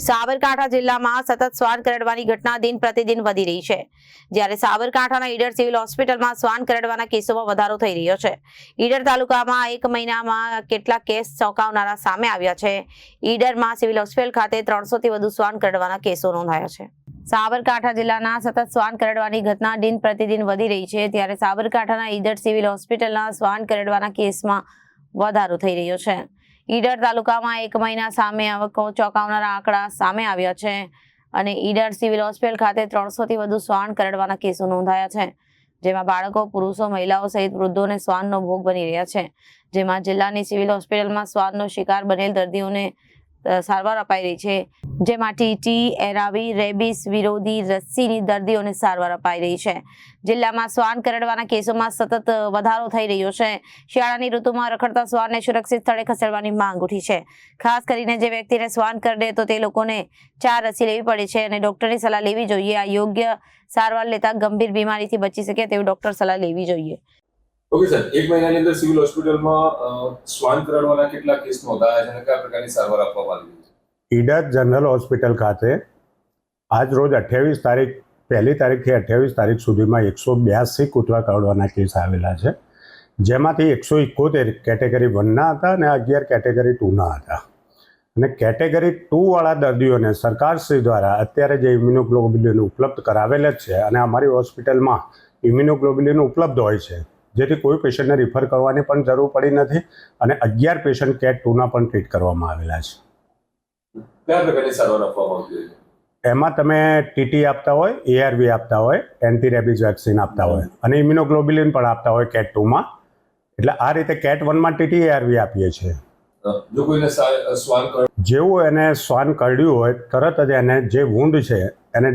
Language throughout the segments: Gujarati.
સાબરકાંઠા જિલ્લામાં સતત શ્વાન કરડવાની ઘટના દિન પ્રતિદિન વધી રહી છે. જ્યારે સાબરકાંઠાના ઈડર સિવિલ હોસ્પિટલમાં શ્વાન કરડવાના કેસોમાં વધારો થઈ રહ્યો છે. ઈડર તાલુકામાં એક મહિનામાં કેટલા કેસ ચોંકાવનારા સામે આવ્યા છે. ઈડરમાં સિવિલ હોસ્પિટલ ખાતે ત્રણસોથી વધુ શ્વાન કરડવાના કેસો નોંધાયા છે. સાબરકાંઠા જિલ્લાના સતત શ્વાન કરડવાની ઘટના દિન પ્રતિદિન વધી રહી છે. ત્યારે સાબરકાંઠાના ઈડર સિવિલ હોસ્પિટલના શ્વાન કરડવાના કેસમાં વધારો થઈ રહ્યો છે. ઈડર તાલુકામાં એક મહિના સામે આવકો ચોંકાવનારા આંકડા સામે આવ્યા છે અને ઈડર સિવિલ હોસ્પિટલ ખાતે ત્રણસોથી વધુ શ્વાન કરડવાના કેસો નોંધાયા છે, જેમાં બાળકો, પુરુષો, મહિલાઓ સહિત વૃદ્ધોને શ્વાનનો ભોગ બની રહ્યા છે, જેમાં જિલ્લાની સિવિલ હોસ્પિટલમાં શ્વાનનો શિકાર બનેલ દર્દીઓને સારવાર અપાઈ રહી છે. જેમાં ટીટી એરાવી, રેબિસ, વિરોધી, રસીની દર્દીઓને સારવાર અપાઈ રહી છે. જિલ્લામાં શ્વાન કરડવાના કેસોમાં સતત વધારો થઈ રહ્યો છે. શિયાળાની ઋતુમાં રખડતા શ્વાનને સુરક્ષિત સ્થળે ખસેડવાની માંગ ઉઠી છે. ખાસ કરીને જે વ્યક્તિને શ્વાન કરડે તો તે લોકોને ચાર રસી લેવી પડે છે અને ડોક્ટરની સલાહ લેવી જોઈએ. આ યોગ્ય સારવાર લેતા ગંભીર બીમારીથી બચી શકે તેવી ડોક્ટર સલાહ લેવી જોઈએ. ઓકે સર એક મહિનાની અંદર સિવિલ હોસ્પિટલમાં શ્વાન કરડવાના કેટલા કેસ નોંધાયા છે અને કયા પ્રકારની સારવાર આપવામાં આવી ઈડર જનરલ હોસ્પિટલ ખાતે આજ રોજ અઠ્યાવીસ તારીખ, પહેલી તારીખથી અઠ્યાવીસ તારીખ સુધીમાં એકસો બ્યાસી કૂતરા કરડવાના કેસ આવેલા છે. જેમાંથી એકસો એકોતેર કેટેગરી વનના હતા અને અગિયાર કેટેગરી ટુના હતા. અને કેટેગરી ટુવાળા દર્દીઓને સરકારશ્રી દ્વારા અત્યારે જે ઇમ્યુનોગ્લોબ્યુલિન ઉપલબ્ધ કરાવેલ જ છે અને અમારી હોસ્પિટલમાં ઇમ્યુનોગ્લોબ્યુલિન ઉપલબ્ધ હોય છે જેથી કોઈ પેશન્ટને રિફર કરવાની પણ જરૂર પડી નથી અને અગિયાર પેશન્ટ કેટ ટુના પણ ટ્રીટ કરવામાં આવેલા છે. કયા પ્રકારની સારવાર આપવામાં આવી એમાં તમે ટીટી આપતા હોય એઆરવી આપતા હોય એન્ટી રેબિઝ વેક્સિન આપતા હોય અને ઇમ્યુનોગ્લોબ્યુલિન પણ આપતા હોય કેટ ટુમાં એટલે આ રીતે કેટ વનમાં ટીટી એઆરવી આપીએ છીએ. જો કોઈને શ્વાન જેવું એને શ્વાન કરડ્યું હોય તરત જ એને જે વુંડ છે એને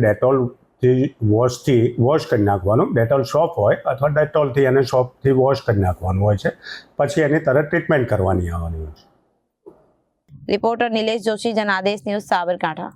ડેટોલથી વોશથી વોશ કરી નાખવાનું. ડેટોલ શોપ હોય અથવા ડેટોલથી એને શોપથી વોશ કરી નાખવાનું હોય છે. પછી એની તરત ટ્રીટમેન્ટ કરવાની આવવાની હોય છે. Reporter Nilesh Joshi Janadesh news Sabarkantha.